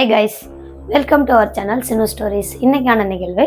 Hi guys welcome to our channel Chinu stories இன்னைக்கான நிகழ்வு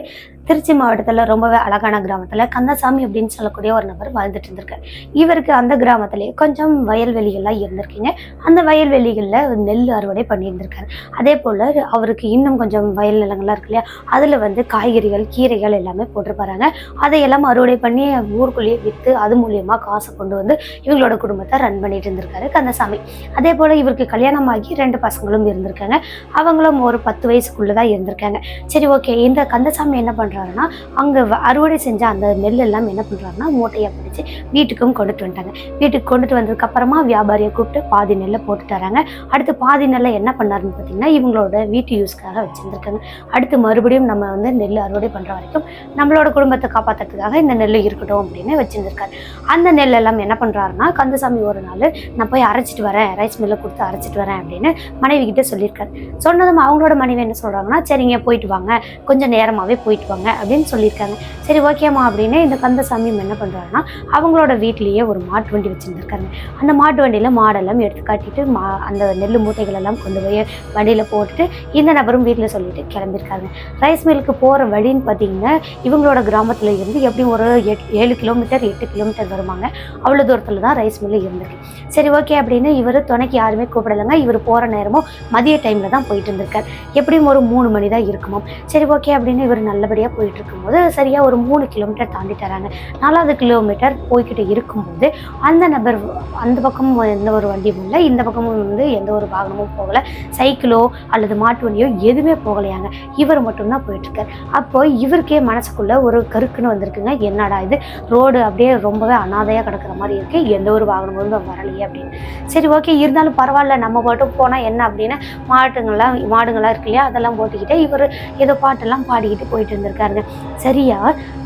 திருச்சி மாவட்டத்தில் ரொம்பவே அழகான கிராமத்தில் கந்தசாமி அப்படின்னு சொல்லக்கூடிய ஒரு நபர் வாழ்ந்துட்டு இருந்திருக்காரு. இவருக்கு அந்த கிராமத்திலேயே கொஞ்சம் வயல்வெளிகள்லாம் இருந்திருக்கீங்க. அந்த வயல்வெளிகளில் நெல் அறுவடை பண்ணியிருந்திருக்காரு. அதே போல் அவருக்கு இன்னும் கொஞ்சம் வயல் நிலங்கள்லாம் இருக்கு இல்லையா? அதில் வந்து காய்கறிகள் கீரைகள் எல்லாமே போட்டிருப்பாங்க அதையெல்லாம் அறுவடை பண்ணி ஊருக்குள்ளேயே விற்று அது மூலியமாக காசை கொண்டு வந்து இவங்களோட குடும்பத்தை ரன் பண்ணிட்டு இருந்திருக்காரு கந்தசாமி. அதே போல் இவருக்கு கல்யாணம் ஆகி ரெண்டு பசங்களும் இருந்திருக்காங்க. அவங்களும் ஒரு பத்து வயசுக்குள்ளே தான் இருந்திருக்காங்க. சரி ஓகே. இந்த கந்தசாமி என்ன பண்ணுறாருன்னா அங்கே அறுவடை செஞ்ச அந்த நெல் எல்லாம் என்ன பண்ணுறாருன்னா மூட்டையை பிடிச்சி வீட்டுக்கும் கொண்டுட்டு வந்துட்டாங்க. வீட்டுக்கு கொண்டுட்டு வந்ததுக்கப்புறமா வியாபாரியை கூப்பிட்டு பாதி நெல்லை போட்டு தராங்க. அடுத்து பாதி நெல்லை என்ன பண்ணாருன்னு பார்த்தீங்கன்னா இவங்களோட வீட்டு யூஸ்க்காக வச்சுருந்துருக்காங்க. அடுத்து மறுபடியும் நம்ம வந்து நெல் அறுவடை பண்ணுற வரைக்கும் நம்மளோட குடும்பத்தை காப்பாற்றுறதுக்காக இந்த நெல் இருக்கட்டும் அப்படின்னு வச்சுருந்துருக்காரு. அந்த நெல் எல்லாம் என்ன பண்ணுறாருன்னா கந்தசாமி ஒரு நாள் நான் போய் அரைச்சிட்டு வரேன். ரைஸ் மில்லை கொடுத்து அரைச்சிட்டு வரேன் அப்படின்னு மனைவி கிட்டே சொல்லியிருக்காரு. சொன்னதும் அவங்களோட மனைவி என்ன சொல்கிறாங்கன்னா சரிங்க போயிட்டு வாங்க. கொஞ்சம் நேரமாகவே போயிட்டு வாங்க. அப்படின்னு சொல்லியிருக்காங்க. சரி ஓகேம்மா அப்படின்னு இந்த கந்தசாமியும் என்ன பண்ணுறாருன்னா அவங்களோட வீட்லேயே ஒரு மாட்டு வண்டி வச்சுருந்துருக்காங்க. அந்த மாட்டு வண்டியில் மாடெல்லாம் எடுத்து காட்டிட்டு மா அந்த நெல் மூட்டைகள் எல்லாம் கொண்டு போய் வண்டியில் போட்டுட்டு இந்த நபரும் வீட்டில் சொல்லிட்டு கிளம்பியிருக்காங்க. ரைஸ் மில்லுக்கு போகிற வழின்னு பார்த்தீங்கன்னா இவங்களோட கிராமத்தில் இருந்து எப்படியும் ஒரு எட் ஏழு கிலோமீட்டர் எட்டு கிலோமீட்டர் வருவாங்க. அவ்வளோ தூரத்தில் தான் ரைஸ் மில்லு இருந்திருக்கு. சரி ஓகே அப்படின்னு இவர் துணைக்கு யாருமே கூப்பிடலைங்க. இவர் போகிற நேரமும் மதிய டைமில் தான் போயிட்டு இருந்திருக்கார். எப்படியும் ஒரு மூணு மணி தான் இருக்குமாம். சரி ஓகே அப்படின்னு இவர் நல்லபடியாக போயிட்டு இருக்கும்போது சரியாக ஒரு மூணு கிலோமீட்டர் தாண்டி தராங்க. நாலாவது கிலோமீட்டர் போய்கிட்டு இருக்கும்போது அந்த நபர் அந்த பக்கமும் எந்த ஒரு வண்டியும் இல்லை. இந்த பக்கமும் வந்து எந்த ஒரு வாகனமும் போகலை. சைக்கிளோ அல்லது மாட்டு வண்டியோ எதுவுமே போகலையாங்க. இவர் மட்டும்தான் போயிட்டுருக்கார். அப்போ இவருக்கே மனசுக்குள்ள ஒரு கருக்குன்னு வந்திருக்குங்க. என்னடா இது? ரோடு அப்படியே ரொம்பவே அனாதையாக கிடக்கிற மாதிரி இருக்குது எந்த ஒரு வாகனமும் வரலையே அப்படின்னு. சரி ஓகே. இருந்தாலும் பரவாயில்ல. நம்ம பாட்டும் போனால் என்ன அப்படின்னு மாட்டுங்கள்லாம் மாடுங்கள்லாம் இருக்கு இல்லையா? அதெல்லாம் போட்டுக்கிட்டே இவர் ஏதோ பாட்டெல்லாம் பாடிக்கிட்டு போயிட்டு இருந்திருக்காருங்க சரியா?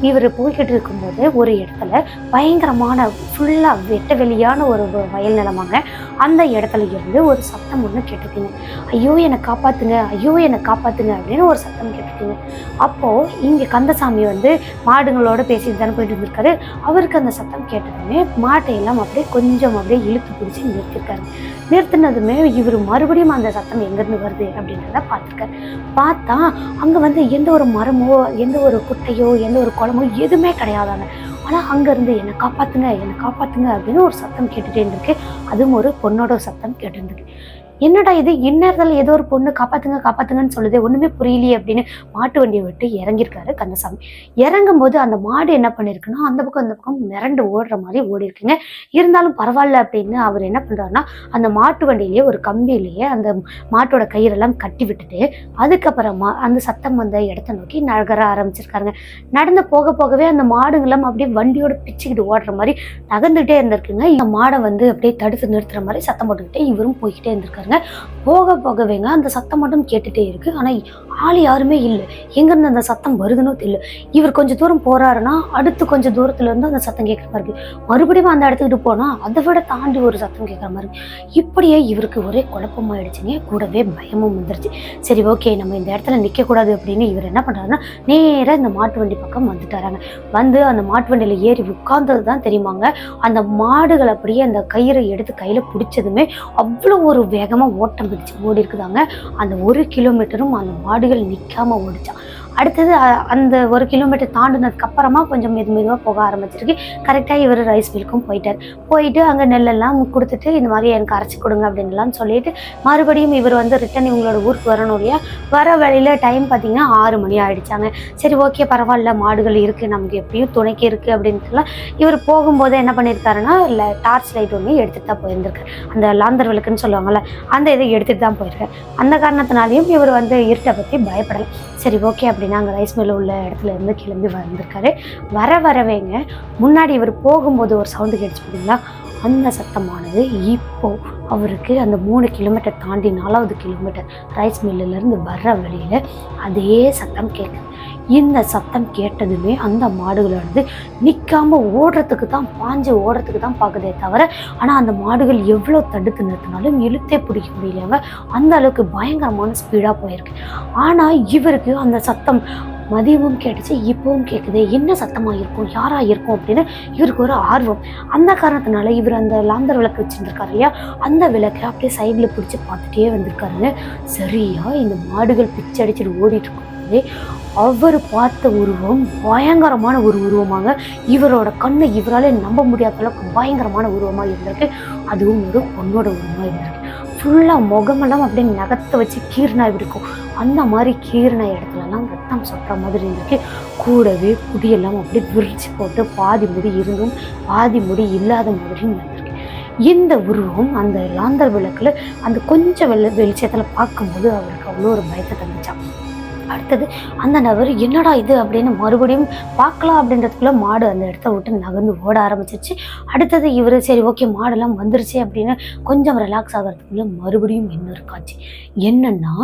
இவர் போய்கிட்டு இருக்கும்போது ஒரு இடத்துல பயங்கரமான ஃபுல்லாக வெட்ட வெளியான ஒரு வயல் நிலமாங்க. அந்த இடத்துல இருந்து ஒரு சத்தம் ஒன்று கேட்டிருக்குங்க. ஐயோ என்னை காப்பாத்துங்க ஐயோ என்னை காப்பாத்துங்க அப்படின்னு ஒரு சத்தம் கேட்டிருக்குங்க. அப்போது இங்கே கந்தசாமி வந்து மாடுங்களோட பேசிட்டு தானே போயிட்டு இருந்திருக்காரு அவருக்கு அந்த சத்தம் கேட்டதுமே மாட்டையெல்லாம் அப்படியே கொஞ்சம் அப்படியே இழுத்து பிடிச்சி நிறுத்திருக்காரு. நிறுத்தினதுமே இவர் மறுபடியும் அந்த சத்தம் எங்கேருந்து வருது அப்படின்றத பார்த்துருக்காரு. பார்த்தா அங்கே வந்து எந்த ஒரு மரமோ எந்த ஒரு குட்டையோ எந்த ஒரு குழம்போ எதுவுமே கிடையாதாங்க. ஆனால் அங்கேருந்து என்னை காப்பாற்றுங்க என்னை காப்பாற்றுங்க அப்படின்னு ஒரு சத்தம் கேட்டுகிட்டே இருந்திருக்கு. அதுவும் ஒரு பொண்ணோட சத்தம் கேட்டுருந்துருக்கு. என்னடா இது? இந்நேரத்தில் ஏதோ ஒரு பொண்ணு காப்பாத்துங்க காப்பாத்துங்கன்னு சொல்லுது ஒன்றுமே புரியலையே அப்படின்னு மாட்டு வண்டியை விட்டு இறங்கியிருக்காரு கந்தசாமி. இறங்கும் போது அந்த மாடு என்ன பண்ணியிருக்குன்னா அந்த பக்கம் அந்த பக்கம் மிரண்டு ஓடுற மாதிரி ஓடி இருக்குங்க இருந்தாலும் பரவாயில்ல அப்படின்னு அவர் என்ன பண்ணுறாருன்னா அந்த மாட்டு வண்டியிலேயே ஒரு கம்பியிலேயே அந்த மாட்டோட கயிறெல்லாம் கட்டி விட்டுட்டு அதுக்கப்புறமா அந்த சத்தம் வந்த இடத்த நோக்கி நகர ஆரம்பிச்சிருக்காருங்க. நடந்து போக போகவே அந்த மாடுங்களும் அப்படியே வண்டியோட பிச்சுக்கிட்டு ஓடுற மாதிரி நகர்ந்துகிட்டே இருந்திருக்குங்க. இந்த மாடை வந்து அப்படியே தடுத்து நிறுத்துற மாதிரி சத்தம் போட்டுக்கிட்டே இவரும் போய்கிட்டே இருந்திருக்காருங்க போக போகவேங்க அந்த சத்தம் மட்டும் கேட்டுட்டே இருக்கு. ஆனால் ஆள் யாருமே இல்லை. எங்கேருந்து அந்த சத்தம் வருதுன்னு தெரியல. இவர் கொஞ்சம் தூரம் போகிறாருன்னா அடுத்து கொஞ்சம் தூரத்துல இருந்து அந்த சத்தம் கேட்குற மாதிரி இருக்கு. மறுபடியும் அந்த இடத்துக்கிட்டு போனால் அதை விட தாண்டி ஒரு சத்தம் கேட்குற மாதிரி இருக்கு. இப்படியே இவருக்கு ஒரே குழப்பமாயிடுச்சுங்க. கூடவே பயமும் வந்துருச்சு. சரி ஓகே நம்ம இந்த இடத்துல நிற்கக்கூடாது அப்படின்னு இவர் என்ன பண்ணுறாருன்னா நேராக இந்த மாட்டு வண்டி பக்கம் வந்துட்டாராங்க. வந்து அந்த மாட்டு வண்டியில் ஏறி உட்கார்ந்தது தான் தெரியுமாங்க? அந்த மாடுகள் அப்படியே அந்த கயிறை எடுத்து கையில் பிடிச்சதுமே அவ்வளோ ஒரு வேகமாக ஓட்டம் பிடிச்சு ஓடி இருக்குதாங்க அந்த ஒரு கிலோமீட்டரும் அந்த மாடு மாடுகள் நிற்காம ஓடிச்சான் அடுத்தது அந்த ஒரு கிலோமீட்டர் தாண்டினதுக்கு அப்புறமா கொஞ்சம் மெது மெதுவாக போக ஆரம்பிச்சிருக்கு. கரெக்டாக இவர் ரைஸ் மில்க்கும் போயிட்டார். போயிட்டு அங்கே நெல்லெல்லாம் கொடுத்துட்டு இந்த மாதிரி எனக்கு அரைச்சி கொடுங்க அப்படின்லாம் சொல்லிட்டு மறுபடியும் இவர் வந்து ரிட்டன் இவங்களோட ஊருக்கு வரணும் இல்லையா? வர வழியில் டைம் பார்த்தீங்கன்னா ஆறு மணி ஆகிடுச்சாங்க சரி ஓகே பரவாயில்ல மாடுகள் இருக்குது நமக்கு எப்படியும் துணைக்கு இருக்குது அப்படின்ட்டுலாம் இவர் போகும்போது என்ன பண்ணியிருக்காருன்னா இல்லை டார்ச் லைட் ஒன்று எடுத்துகிட்டு தான் போயிருந்திருக்காரு. அந்த லாந்தர் விளக்குன்னு சொல்லுவாங்கள்ல அந்த இதை எடுத்துகிட்டு தான் போயிருக்காரு. அந்த காரணத்தினாலையும் இவர் வந்து இருட்டை பற்றி பயப்படலை. சரி ஓகே அப்படின்னு அங்கே ரைஸ் மில் உள்ள இடத்துல இருந்து கிளம்பி வந்திருக்காரு. வர வரவேங்க முன்னாடி இவர் போகும்போது ஒரு சவுண்டு கேட்டுச்சு பார்த்தீங்களா அந்த சத்தமானது இப்போ அவருக்கு அந்த மூணு கிலோமீட்டர் தாண்டி நாலாவது கிலோமீட்டர் ரைஸ் மில்லுலேருந்து வர்ற வழியில் அதே சத்தம் கேட்குது. இந்த சத்தம் கேட்டதுமே அந்த மாடுகளோடது நிற்காம ஓடுறதுக்கு தான் பாஞ்சு ஓடுறதுக்கு தான் பார்க்குதே தவிர ஆனால் அந்த மாடுகள் எவ்வளோ தடுத்து நிறுத்தினாலும் இழுத்தே பிடிக்க முடியலங்க. அந்த அளவுக்கு பயங்கரமான ஸ்பீடாக போயிருக்கு. ஆனால் இவருக்கு அந்த சத்தம் மதியமும் கேட்டுச்சு இப்பவும் கேட்குது என்ன சத்தமாக இருக்கும் யாராக இருக்கும் அப்படின்னு இவருக்கு ஒரு ஆர்வம். அந்த காரணத்தினால இவர் அந்த லாந்தர் விளக்கு வச்சுருந்துருக்காரு இல்லையா? அந்த விளக்கை அப்படியே சைடில் பிடிச்சி பார்த்துட்டே வந்திருக்காருங்க. சரியா இந்த மாடுகள் பிச்சை அடிச்சுட்டு ஓடிட்டு வந்து அவர் பார்த்த உருவம் பயங்கரமான ஒரு உருவமாக இவரோட கண்ணை இவராலே நம்ப முடியாத அளவுக்கு பயங்கரமான உருவமாக இருந்திருக்கு. அதுவும் ஒரு பொண்ணோட உருவமாக இருந்திருக்கு. ஃபுல்லாக முகமெல்லாம் அப்படியே நகத்தை வச்சு கீர்னாய் இருக்கும். அந்த மாதிரி கீர்னாய் இடத்துலலாம் ரத்தம் சொட்டுற மாதிரி இருந்திருக்கு கூடவே முடியெல்லாம் அப்படியே விரிச்சு போட்டு பாதி முடி இருந்தும் பாதி முடி இல்லாத மாதிரியும் இருந்திருக்கு. இந்த உருவம் அந்த லாந்தர் விளக்குல அந்த கொஞ்சம் வெளி வெளிச்சத்தில் பார்க்கும்போது அவருக்கு அவ்வளோ ஒரு பயத்தை தந்துச்சான் அடுத்தது அந்த நபர் என்னடா இது? அப்படின்னு மறுபடியும் பார்க்கலாம் அப்படின்றதுக்குள்ள மாடு அந்த இடத்த விட்டு நகர்ந்து ஓட ஆரம்பிச்சிருச்சு. அடுத்தது இவர் சரி ஓகே மாடெல்லாம் வந்துருச்சு அப்படின்னு கொஞ்சம் ரிலாக்ஸ் ஆகிறதுக்குள்ள மறுபடியும் இன்னொரு காட்சி. என்னன்னா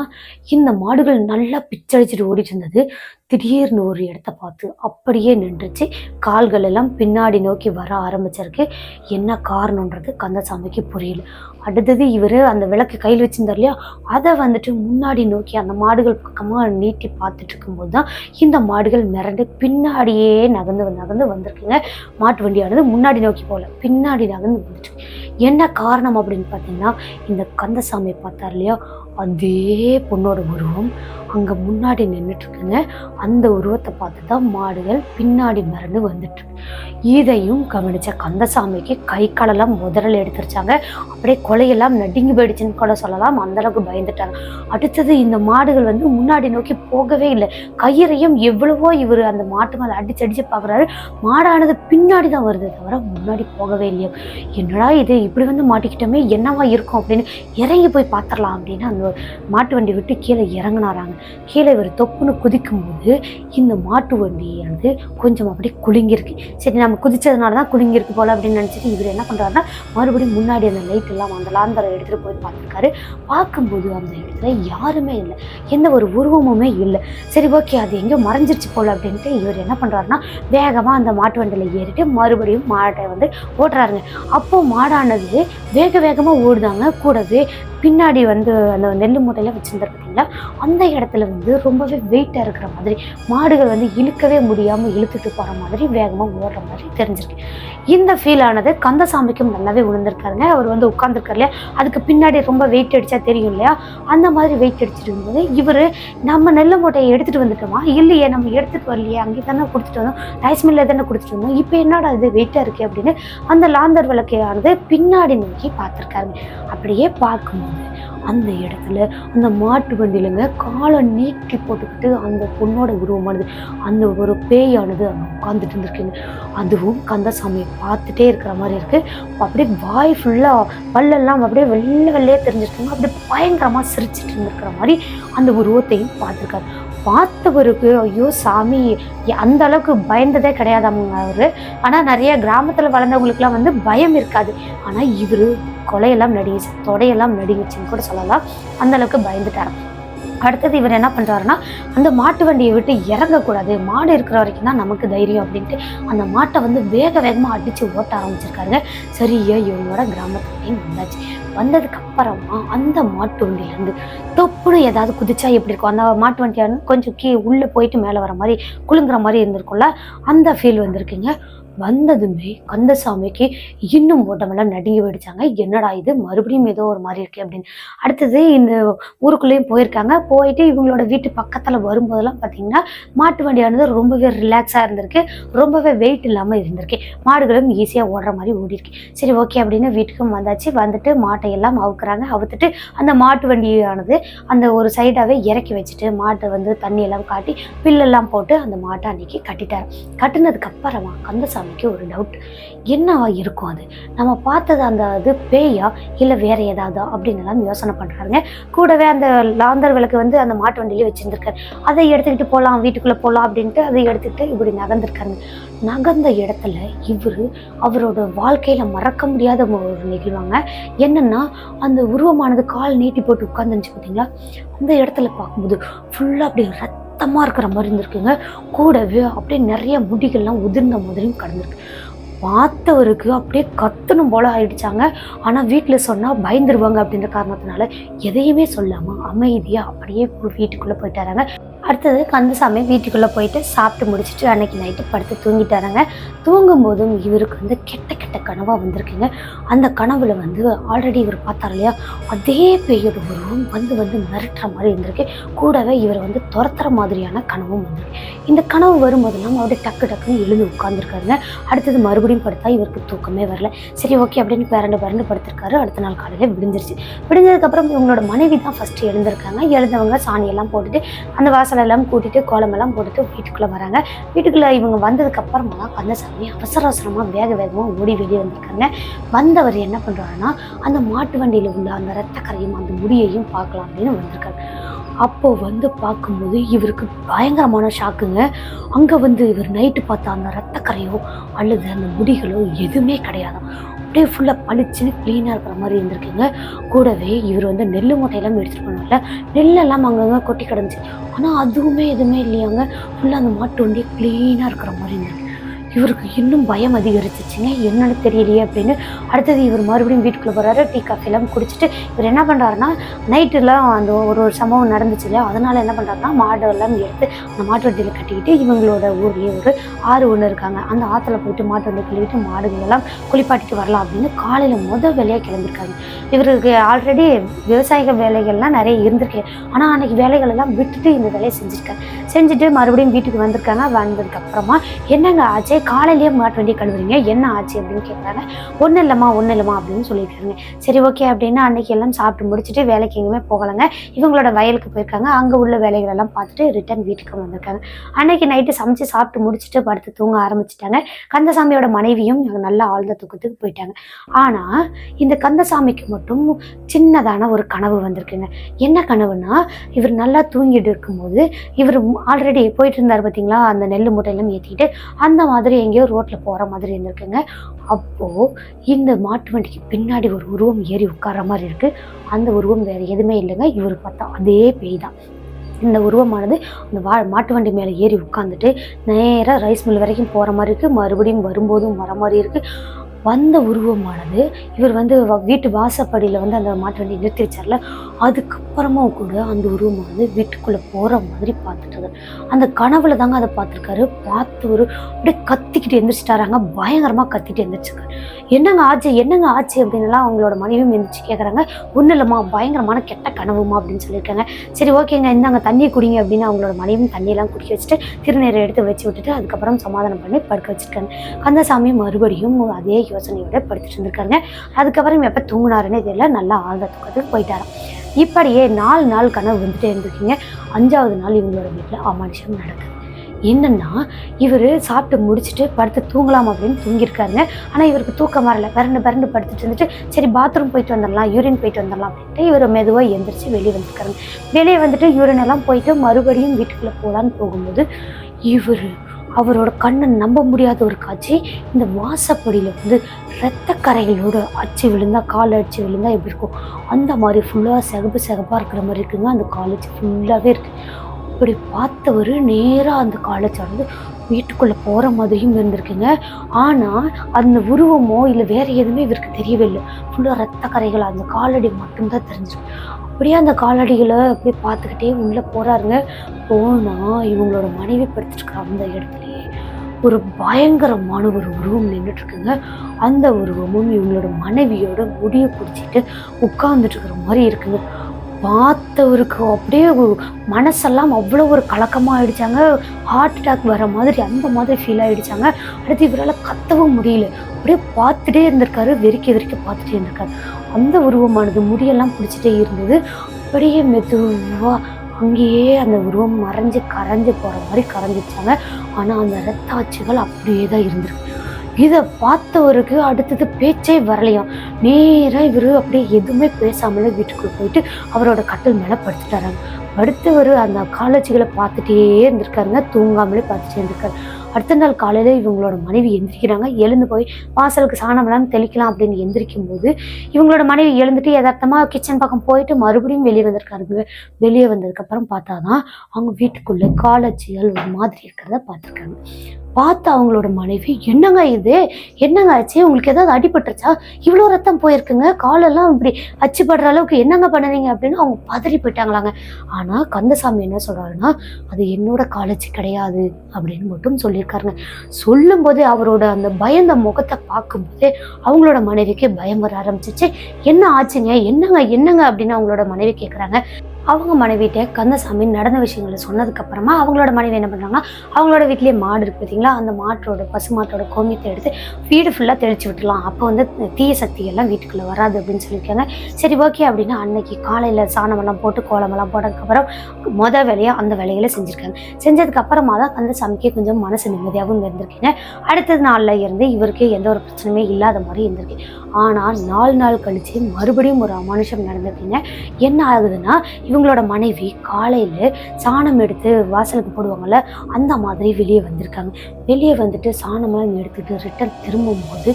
இந்த மாடுகள் நல்லா பிச்சடிச்சிட்டு ஓடிட்டு இருந்தது. திடீர்னு ஒரு இடத்த பார்த்து அப்படியே நின்றுச்சு. கால்கள் எல்லாம் பின்னாடி நோக்கி வர ஆரம்பிச்சிருக்கு. என்ன காரணன்றது கந்தசாமிக்கு புரியல. அடுத்தது இவர் அந்த விளக்கு கையில் வச்சிருந்தார் இல்லையா? அதை வந்துட்டு முன்னாடி நோக்கி அந்த மாடுகள் பக்கமாக நீட்டி பார்த்துட்டு இருக்கும்போது தான் இந்த மாடுகள் மிரண்டு பின்னாடியே நகர்ந்து நகர்ந்து வந்திருக்குங்க. மாட்டு வண்டியானது முன்னாடி நோக்கி போகல பின்னாடி நகர்ந்து வந்துட்டு என்ன காரணம் அப்படின்னு பார்த்தீங்கன்னா இந்த கந்தசாமி பார்த்தார் இல்லையா? அதே பொண்ணோட உருவம் அங்கே முன்னாடி நின்றுட்டுருக்குங்க அந்த உருவத்தை பார்த்து தான் மாடுகள் பின்னாடி மிரண்டு வந்துட்டு இதையும் கவனிச்ச கந்தசாமிக்கு கை காலெல்லாம் முதல்ல எடுத்துருச்சாங்க. அப்படியே கொலையெல்லாம் நடுங்கி போயிடுச்சுன்னு கூட சொல்லலாம். அந்த அளவுக்கு பயந்துட்டாங்க. அடுத்தது இந்த மாடுகள் வந்து முன்னாடி நோக்கி போகவே இல்லை. கயிறையும் எவ்வளவோ இவர் அந்த மாட்டு மேலே அடிச்சு அடிச்சு பார்க்குறாரு மாடானது பின்னாடி தான் வருது தவிர முன்னாடி போகவே இல்லையா. என்னடா இது? இப்படி வந்து மாட்டிக்கிட்டோமே என்னவா இருக்கும் அப்படின்னு இறங்கி போய் பார்த்துடலாம் அப்படின்னு அந்த மாட்டு வண்டி விட்டு கீழே இறங்குனாராங்க. கீழே இவர் தொப்புன்னு குதிக்கும்போது இந்த மாட்டு வண்டியானது கொஞ்சம் அப்படியே குலுங்கியிருக்கு. சரி நம்ம குதிச்சதுனால தான் குலுங்கியிருக்கு போல அப்படின்னு நினச்சிட்டு இவர் என்ன பண்ணுறாருன்னா மறுபடியும் முன்னாடி அந்த லைட் எல்லாம் அந்த லாந்தரை எடுத்துகிட்டு போய் பார்த்துருக்காரு. பார்க்கும்போது அந்த இடத்துல யாருமே இல்லை. எந்த ஒரு உருவமுமே இல்லை. சரி ஓகே அது எங்கேயோ மறைஞ்சிருச்சு போல அப்படின்ட்டு இவர் என்ன பண்ணுறாருன்னா வேகமாக அந்த மாட்டு வண்டியில் ஏறிட்டு மறுபடியும் மாட்டை வந்து ஓட்டுறாருங்க. அப்போது மாடானது வேக வேகமாக ஓடுதாங்க. கூடவே பின்னாடி வந்து அந்த நெல் மூட்டையெல்லாம் வச்சுருந்தாரு பார்த்தீங்களா அந்த இடத்துல வந்து ரொம்பவே வெயிட்டாக இருக்கிற மாதிரி மாடுகள் வந்து இழுக்கவே முடியாமல் இழுத்துட்டு போகிற மாதிரி வேகமாக ஓடுற மாதிரி தெரிஞ்சிருக்கு. இந்த ஃபீல் ஆனது கந்தசாமிக்கும் நல்லாவே உணர்ந்திருக்காருங்க. அவர் வந்து உட்காந்துருக்காரு இல்லையா? அதுக்கு பின்னாடி ரொம்ப வெயிட் அடித்தா தெரியும் இல்லையா? அந்த மாதிரி வெயிட் அடிச்சிட்டு இருக்கும்போது இவர் நம்ம நெல் மூட்டையை எடுத்துகிட்டு வந்துட்டோமா? இல்லையே நம்ம எடுத்துகிட்டு வரலையே அங்கே தானே கொடுத்துட்டு வந்தோம். ரைஸ் மில்லில் தானே கொடுத்துட்டு வந்தோம். இப்போ என்னடா இது வெயிட்டாக இருக்குது அப்படின்னு அந்த லாந்தர் விளக்கையானது பின்னாடி நோக்கி பார்த்துருக்காருங்க. அப்படியே பார்க்கும்போது அந்த இடத்துல அந்த மாட்டு வண்டியிலங்க காலை நீக்கி போட்டுக்கிட்டு அந்த பொண்ணோட உருவமானது அந்த ஒரு பேயானது அங்கே உட்காந்துட்டு இருந்திருக்குங்க அதுவும் கந்தசாமியை பார்த்துட்டே இருக்கிற மாதிரி இருக்குது அப்படியே வாய் ஃபுல்லாக பல்லெல்லாம் அப்படியே வெள்ளை வெள்ளையே தெரிஞ்சிருக்குங்க. அப்படியே பயங்கரமாக சிரிச்சிட்டு இருந்திருக்கிற மாதிரி அந்த உருவத்தையும் பார்த்துருக்காரு. பார்த்தவருக்கு ஐயோ சாமி அந்த அளவுக்கு பயந்ததே கிடையாது அவங்க அவர். ஆனால் நிறைய கிராமத்தில் வளர்ந்தவங்களுக்குலாம் வந்து பயம் இருக்காது. ஆனால் இவர் கொலையெல்லாம் நடுங்கிச்சு தொடையெல்லாம் நடுங்கிச்சுன்னு கூட சொல்லலாம். அந்த அளவுக்கு பயந்துட்டாராம் அடுத்தது இவர் என்ன பண்ணுறாருன்னா அந்த மாட்டு வண்டியை விட்டு இறங்கக்கூடாது. மாடு இருக்கிற வரைக்கும் தான் நமக்கு தைரியம் அப்படின்ட்டு அந்த மாட்டை வந்து வேக வேகமாக அடித்து ஓட்ட ஆரம்பிச்சிருக்காருங்க. சரியா இவங்களோட கிராமத்துலேயும் வந்தாச்சு. வந்ததுக்கு அப்புறமா அந்த மாட்டு வண்டியிலேருந்து தொப்புன்னு ஏதாவது குதிச்சா எப்படி இருக்கும்? அந்த மாட்டு வண்டியாக கொஞ்சம் கீ உள்ளே போயிட்டு மேலே வர மாதிரி குலுங்குற மாதிரி இருந்திருக்கும்ல? அந்த ஃபீல் வந்திருக்குங்க. வந்ததுமே கந்தசாமிக்கு இன்னும் ஓட்டமெல்லாம் நடுங்கி போயிடுச்சாங்க. என்னடா இது? மறுபடியும் ஏதோ ஒரு மாதிரி இருக்கு அப்படின்னு. அடுத்தது இந்த ஊருக்குள்ளேயும் போயிருக்காங்க. போயிட்டு இவங்களோட வீட்டு பக்கத்தில் வரும்போதெல்லாம் பார்த்தீங்கன்னா மாட்டு வண்டியானது ரொம்பவே ரிலாக்ஸாக இருந்திருக்கு. ரொம்பவே வெயிட் இல்லாமல் இருந்திருக்கு. மாடுகளும் ஈஸியாக ஓடுற மாதிரி ஓடிருக்கு. சரி ஓகே அப்படின்னு வீட்டுக்கும் வந்தாச்சு. வந்துட்டு மாட்டை எல்லாம் அவுக்குறாங்க. அவுத்துட்டு அந்த மாட்டு வண்டியானது அந்த ஒரு சைடாகவே இறக்கி வச்சுட்டு மாட்டை வந்து தண்ணி எல்லாம் காட்டி பில்லெல்லாம் போட்டு அந்த மாட்டை அன்னைக்கு கட்டிட்டார். கட்டினதுக்கு அப்புறமா சாமிக்கு ஒரு டவுட் என்னவா இருக்கும் அது? நம்ம பார்த்தது அந்த இது பேயா? இல்லை வேற ஏதாவதா? அப்படின்னு எல்லாம் யோசனை பண்ணுறாருங்க கூடவே அந்த லாந்தர் விளக்கு வந்து அந்த மாட்டு வண்டியிலே வச்சுருந்துருக்காரு. அதை எடுத்துக்கிட்டு போகலாம் வீட்டுக்குள்ளே போகலாம் அப்படின்ட்டு அதை எடுத்துக்கிட்டு இப்படி நகர்ந்துருக்காருங்க. நகர்ந்த இடத்துல இவர் அவரோட வாழ்க்கையில் மறக்க முடியாத ஒரு நிகழ்வாங்க. என்னென்னா அந்த உருவமானது கால் நீட்டி போட்டு உட்காந்துருந்துச்சு பார்த்தீங்களா? அந்த இடத்துல பார்க்கும்போது ஃபுல்லாக அப்படியே ரத்தமாக இருக்கிற மாதிரி இருந்திருக்குங்க. கூடவே அப்படியே நிறைய முடிகள்லாம் உதிர்ந்த மாதிரியும் கடந்திருக்கு. பார்த்தவருக்கு அப்படியே கத்தணும் போல ஆயிடுச்சாங்க. ஆனால் வீட்டில் சொன்னால் பயந்துருவாங்க அப்படின்ற காரணத்தினால எதையுமே சொல்லாமல் அமைதியாக அப்படியே வீட்டுக்குள்ளே போயிட்டாராங்க. அடுத்தது கந்தசாமி வீட்டுக்குள்ளே போயிட்டு சாப்பிட்டு முடிச்சுட்டு அன்னைக்கு நைட்டு படுத்து தூங்கிட்டாருங்க. தூங்கும்போதும் இவருக்கு வந்து கெட்ட கெட்ட கனவாக வந்திருக்குங்க. அந்த கனவில் வந்து ஆல்ரெடி இவர் பார்த்தார் இல்லையா? அதே பேயோட உருவம் வந்து வந்து மிரட்டுற மாதிரி இருந்திருக்கு. கூடவே இவர் வந்து துரத்துற மாதிரியான கனவும் வந்திருக்கு. இந்த கனவு வரும்போதெல்லாம் அப்படியே டக்கு டக்குன்னு எழுந்து உட்காந்துருக்காருங்க அடுத்தது மறுபடியும் படுத்தா இவருக்கு தூக்கமே வரல. சரி ஓகே அப்படின்னு பேரண்டு பேரண்டு படுத்திருக்காரு. அடுத்த நாள் காலையில் விடிஞ்சிருச்சு. விடிஞ்சதுக்கப்புறம் இவங்களோட மனைவி தான் ஃபஸ்ட்டு எழுந்திருக்காங்க. எழுந்தவங்க சாணியெல்லாம் போட்டுட்டு அந்த வாசலெல்லாம் கூட்டிட்டு கோலமெல்லாம் போட்டுட்டு வீட்டுக்குள்ளே வராங்க. வீட்டுக்குள்ளே இவங்க வந்ததுக்கு அப்புறமா தான் கந்தசாமி அவசர அவசரமாக வேக வேகமாக ஓடி வெளியே வந்திருக்காங்க. வந்தவர் என்ன பண்ணுறாருன்னா அந்த மாட்டு வண்டியில் உள்ள அந்த ரத்தக்கரையும் அந்த முடியையும் பார்க்கலாம் அப்படின்னு வந்திருக்காரு. அப்போ வந்து பார்க்கும்போது இவருக்கு பயங்கரமான ஷாக்குங்க. அங்கே வந்து இவர் நைட்டு பார்த்தா அந்த ரத்தக்கரையோ அல்லது அந்த முடிகளோ எதுவுமே கிடையாது. அப்படியே ஃபுல்லாக பளிச்சுன்னு க்ளீனாக இருக்கிற மாதிரி இருந்திருக்குங்க. கூடவே இவர் வந்து நெல் மூட்டையெல்லாம் எடுத்துகிட்டு போனால நெல்லெல்லாம் அங்கங்கே கொட்டி கிடந்துச்சு. ஆனால் அதுவுமே எதுவுமே இல்லையாங்க. ஃபுல்லாக அந்த மாட்டு வண்டி க்ளீனாக இருக்கிற மாதிரி இருந்திருக்கு. இவருக்கு இன்னும் பயம் அதிகரிச்சிச்சுங்க. என்னன்னு தெரியலையே அப்படின்னு அடுத்தது இவர் மறுபடியும் வீட்டுக்குள்ளே போகிறாரு டீ காஃபிலாம் குடிச்சிட்டு இவர் என்ன பண்ணுறாருன்னா நைட்டுலாம் அந்த ஒரு ஒரு சம்பவம் நடந்துச்சு இல்லையா? அதனால் என்ன பண்ணுறாருன்னா மாடு எல்லாம் எடுத்து அந்த மாட்டு வண்டியில் கட்டிக்கிட்டு இவங்களோட ஊர்லேயே ஒரு ஆறு ஒன்று இருக்காங்க. அந்த ஆற்றுல போயிட்டு மாட்டு வண்டி கழுவிட்டு மாடுகள் எல்லாம் குளிப்பாட்டிட்டு வரலாம் அப்படின்னு காலையில் முதல் வேலையாக கிளம்பிருக்காங்க இவருக்கு ஆல்ரெடி விவசாயிக வேலைகள்லாம் நிறைய இருந்திருக்கு. ஆனால் அன்னைக்கு வேலைகள் எல்லாம் விட்டுட்டு இந்த வேலையை செஞ்சுருக்காரு. செஞ்சுட்டு மறுபடியும் வீட்டுக்கு வந்திருக்காங்க. வந்ததுக்கு அப்புறமா என்னங்க ஆச்சு? காலையிலேயே மாட்டு வண்டி கழுவுறீங்க. என்ன ஆச்சு அப்படின்னு கேட்குறாங்க ஒன்றும் இல்லைம்மா ஒன்றும் இல்லைம்மா அப்படின்னு சொல்லியிருக்காங்க சரி ஓகே அப்படின்னு அன்னைக்கு எல்லாம் சாப்பிட்டு முடிச்சுட்டு வேலைக்கு எங்கேயுமே போகலைங்க. இவங்களோட வயலுக்கு போயிருக்காங்க. அங்கே உள்ள வேலைகள் எல்லாம் பார்த்துட்டு ரிட்டர்ன் வீட்டுக்கு வந்திருக்காங்க. அன்னைக்கு நைட்டு சமைச்சு சாப்பிட்டு முடிச்சுட்டு படுத்து தூங்க ஆரம்பிச்சிட்டாங்க. கந்தசாமியோட மனைவியும் நல்லா ஆழ்ந்த தூக்கத்துக்கு போயிட்டாங்க. ஆனால் இந்த கந்தசாமிக்கு மட்டும் சின்னதான ஒரு கனவு வந்திருக்குங்க. என்ன கனவுனா இவர் நல்லா தூங்கிட்டு இருக்கும்போது இவர் ஆல்ரெடி போயிட்டு இருந்தார் பார்த்தீங்களா அந்த நெல் மூட்டையெல்லாம் ஏற்றிட்டு அந்த மாதிரி எங்கேயோ ரோட்டில் போகிற மாதிரி இருந்திருக்குங்க. அப்போது இந்த மாட்டு வண்டிக்கு பின்னாடி ஒரு உருவம் ஏறி உட்கார மாதிரி இருக்குது அந்த உருவம் வேறு எதுவுமே இல்லைங்க. இவர் பார்த்தா அதே பேய் தான். இந்த உருவமானது அந்த வா மாட்டு வண்டி மேலே ஏறி உட்காந்துட்டு நேராக ரைஸ் மில் வரைக்கும் போகிற மாதிரி இருக்குது மறுபடியும் வரும்போதும் வர மாதிரி இருக்குது வந்த உருவமானது. இவர் வந்து வீட்டு வாசப்படியில் வந்து அந்த மாட்டு வண்டி நிறுத்தி வச்சார்ல. அதுக்கப்புறமா கூட அந்த உருவமானது வீட்டுக்குள்ளே போகிற மாதிரி பார்த்துட்டு அந்த கனவுல தாங்க அதை பார்த்துருக்காரு. பார்த்து ஒரு அப்படியே கத்திக்கிட்டு எந்திரிச்சிட்டாராங்க. பயங்கரமாக கத்திட்டு எந்திரிச்சிருக்காரு. என்னங்க ஆச்சு? என்னங்க ஆச்சு? அப்படின்னுலாம் அவங்களோட மனைவியும் எந்திரிச்சு கேட்குறாங்க ஒன்றும் இல்லைம்மா பயங்கரமான கெட்ட கனவுமா அப்படின்னு சொல்லியிருக்காங்க. சரி ஓகேங்க. இந்தாங்க தண்ணி குடிங்க அப்படின்னு அவங்களோட மனைவியும் தண்ணியெல்லாம் குடிக்க வச்சுட்டு திருநீரை எடுத்து வச்சு விட்டுட்டு அதுக்கப்புறம் சமாதானம் பண்ணி படுக்க வச்சுருக்காங்க. கந்தசாமி மறுபடியும் அதே யோசனையோட படுத்துட்டு இருந்திருக்காருங்க அதுக்கப்புறம் எப்போ தூங்கினாருன்னு தெரியல. நல்லா ஆழ்ந்த தூக்கத்துக்கு போயிட்டாராம். இப்படியே நாலு நாள் கனவு வந்துட்டே இருந்திருக்கீங்க. அஞ்சாவது நாள் இவங்களோட வீட்டில் அமானுஷம் நடக்குது. என்னன்னா இவர் சாப்பிட்டு முடிச்சுட்டு படுத்து தூங்கலாம் அப்படின்னு தூங்கியிருக்காருங்க. ஆனால் இவருக்கு தூக்கம் வரல. பிறண்டு பிறண்டு படுத்துட்டு இருந்துட்டு சரி பாத்ரூம் போயிட்டு வந்துடலாம் யூரின் போயிட்டு வந்துடலாம் அப்படின்ட்டு இவர் மெதுவாக எந்திரிச்சு வெளியே வந்துருக்காருங்க. வெளியே வந்துட்டு யூரின் எல்லாம் போயிட்டு மறுபடியும் வீட்டுக்குள்ளே போகலான்னு போகும்போது இவர் அவரோட கண்ணை நம்ப முடியாத ஒரு காட்சி. இந்த வாசப்படியில் வந்து இரத்த கரைகளோட அச்சு விழுந்தா கால் அடிச்சு விழுந்தா எப்படி இருக்கும்? அந்த மாதிரி ஃபுல்லாக சிகப்பு சிகப்பாக இருக்கிற மாதிரி இருக்குங்க. அந்த காலேஜ் ஃபுல்லாகவே இருக்குது அப்படி பார்த்தவர் நேராக அந்த காலேஜ் வந்து வீட்டுக்குள்ளே போகிற மாதிரியும் இருந்திருக்குங்க. ஆனால் அந்த உருவமோ இல்லை வேறு எதுவுமே இவருக்கு தெரியவே இல்லை ஃபுல்லாக ரத்த கரைகள் அந்த காலடி மட்டும்தான் தெரிஞ்சிருக்கு அப்படியே அந்த காலடிகளை அப்படியே பார்த்துக்கிட்டே உள்ளே போகிறாருங்க போனால் இவங்களோட மனைவி படுத்துட்டு அந்த இடத்துல ஒரு பயங்கரமான ஒரு உருவம் நின்றுட்டுருக்குங்க அந்த உருவமும் இவங்களோட மனைவியோட முடியை பிடிச்சிட்டு உட்கார்ந்துட்டு இருக்கிற மாதிரி இருக்குங்க. பார்த்தவருக்கு அப்படியே மனசெல்லாம் அவ்வளோ ஒரு கலக்கமாக ஆயிடுச்சாங்க ஹார்ட் அட்டாக் வர மாதிரி அந்த மாதிரி ஃபீல் ஆகிடுச்சாங்க அடுத்து இவரால் கத்தவும் முடியல. அப்படியே பார்த்துட்டே இருந்திருக்காரு வெறிக்க வெறிக்க பார்த்துட்டே இருந்திருக்காரு. அந்த உருவமானது முடியெல்லாம் பிடிச்சிட்டே இருந்தது. அப்படியே மெதுவாக அங்கேயே அந்த உருவம் மறைஞ்சு கரைஞ்சு போகிற மாதிரி கரைஞ்சிச்சாங்க. ஆனால் அந்த ரத்தாட்சிகள் அப்படியே தான் இருந்திருக்கு. இதை பார்த்தவருக்கு அடுத்தது பேச்சே வரலையாம் நேராக இவர் அப்படியே எதுவுமே பேசாமலே வீட்டுக்குள்ளே போயிட்டு அவரோட கட்டில் மேலே படுத்துட்டாராங்க. படுத்தவர் அந்த காலேஜுகளை பார்த்துட்டே இருந்திருக்காருங்க. தூங்காமலே பார்த்துட்டே இருந்திருக்காரு. அடுத்த நாள் காலையில் இவங்களோட மனைவி எந்திரிக்கிறாங்க. எழுந்து போய் வாசலுக்கு சாணமெல்லாம் தெளிக்கலாம் அப்படின்னு எந்திரிக்கும் போது இவங்களோட மனைவி எழுந்துட்டு யதார்த்தமாக கிச்சன் பக்கம் போயிட்டு மறுபடியும் வெளியே வந்திருக்காருங்க வெளியே வந்ததுக்கப்புறம் பார்த்தா தான் அவங்க வீட்டுக்குள்ளே காலச்சியல் ஒரு மாதிரி இருக்கிறத பார்த்துருக்காங்க. பார்த்து அவங்களோட மனைவி என்னங்க இது? என்னங்க ஆச்சு? உங்களுக்கு ஏதாவது அடிபட்டுருச்சா? இவ்வளோ ரத்தம் போயிருக்குங்க. காலெல்லாம் இப்படி அச்சுப்படுற அளவுக்கு என்னங்க பண்ணுறீங்க அப்படின்னு அவங்க பதறி போயிட்டாங்களாங்க. ஆனால் கந்தசாமி என்ன சொல்கிறாருன்னா அது என்னோட காலேஜ் கிடையாது. அப்படின்னு மட்டும் சொல்லியிருக்காருங்க சொல்லும்போது அவரோட அந்த பயந்த முகத்தை பார்க்கும்போதே அவங்களோட மனைவிக்கு பயம் வர ஆரம்பிச்சிச்சு. என்ன ஆச்சுங்க? என்னங்க என்னங்க அப்படின்னு அவங்களோட மனைவி கேட்குறாங்க அவங்க மனைவிட்ட கந்தசாமி நடந்த விஷயங்களை சொன்னதுக்கப்புறமா அவங்களோட மனைவி என்ன பண்ணுறாங்க அவங்களோட வீட்லேயே மாடு இருக்கு பார்த்தீங்களா அந்த மாட்டோட பசு மாட்டோட கோமியத்தை எடுத்து வீடு ஃபுல்லாக தெளிச்சு விட்டுலாம் அப்போ வந்து தீய சக்தி எல்லாம் வீட்டுக்குள்ளே வராது அப்படின்னு சொல்லியிருக்காங்க. சரி ஓகே அப்படின்னா அன்னைக்கு காலையில் சாணமெல்லாம் போட்டு கோலமெல்லாம் போட்டதுக்கப்புறம் மொதல் வேலையாக அந்த வேலைகளை செஞ்சுருக்காங்க. செஞ்சதுக்கப்புறமா தான் கந்தசாமிக்கு கொஞ்சம் மனசு நிம்மதியாகவும் இருந்திருக்கீங்க. அடுத்தது நாளில் இருந்து இவருக்கு எந்த ஒரு பிரச்சனையுமே இல்லாத மாதிரி இருந்திருக்கு. ஆனால் நாலு நாள் கழித்து மறுபடியும் ஒரு அமானுஷம் நடந்திருக்கீங்க. என்ன ஆகுதுன்னா இவங்களோட மனைவி காலையில் சாணம் எடுத்து வாசலுக்கு போடுவாங்கல்ல அந்த மாதிரி வெளியே வந்திருக்காங்க. வெளியே வந்துட்டு சாணமெல்லாம் எடுத்துட்டு ரிட்டன் திரும்பும்போது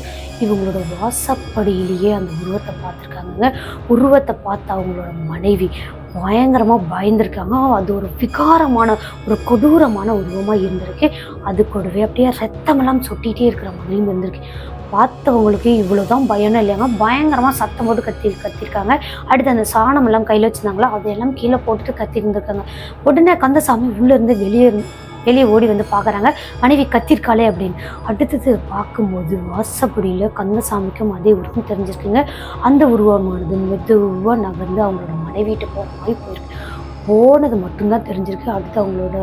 இவங்களோட வாசப்படியிலேயே அந்த உருவத்தை பார்த்துருக்காங்க உருவத்தை பார்த்து அவங்களோட மனைவி பயங்கரமாக பயந்துருக்காங்க. அது ஒரு விகாரமான ஒரு கொடூரமான உருவமாக இருந்திருக்கு. அது கூடவே அப்படியே ரத்தமெல்லாம் சொட்டிகிட்டே இருக்கிற மாதிரியும் இருந்திருக்கு. பார்த்தவங்களுக்கு இவ்வளோதான் பயணம் இல்லையாங்க பயங்கரமாக சத்தம் போட்டு கத்தி கத்திருக்காங்க. அடுத்து அந்த சாணம் எல்லாம் கையில் வச்சுருந்தாங்களோ? அதையெல்லாம் கீழே போட்டுட்டு கத்திருந்துருக்காங்க. உடனே கந்தசாமி உள்ளேருந்து வெளியே இருந்து- வெளியே ஓடி வந்து பார்க்குறாங்க மனைவி கத்திருக்காளே அப்படின்னு. அடுத்தது பார்க்கும்போது வாசப்படியில் கந்தசாமிக்கும் அதே உருவம் தெரிஞ்சிருக்குங்க. அந்த உருவமானது மெதுவாக நகர்ந்து அவங்களோட மனைவிட்டு போகிற மாதிரி போயிருக்கு. போனது மட்டும்தான் தெரிஞ்சிருக்கு. அடுத்து அவங்களோட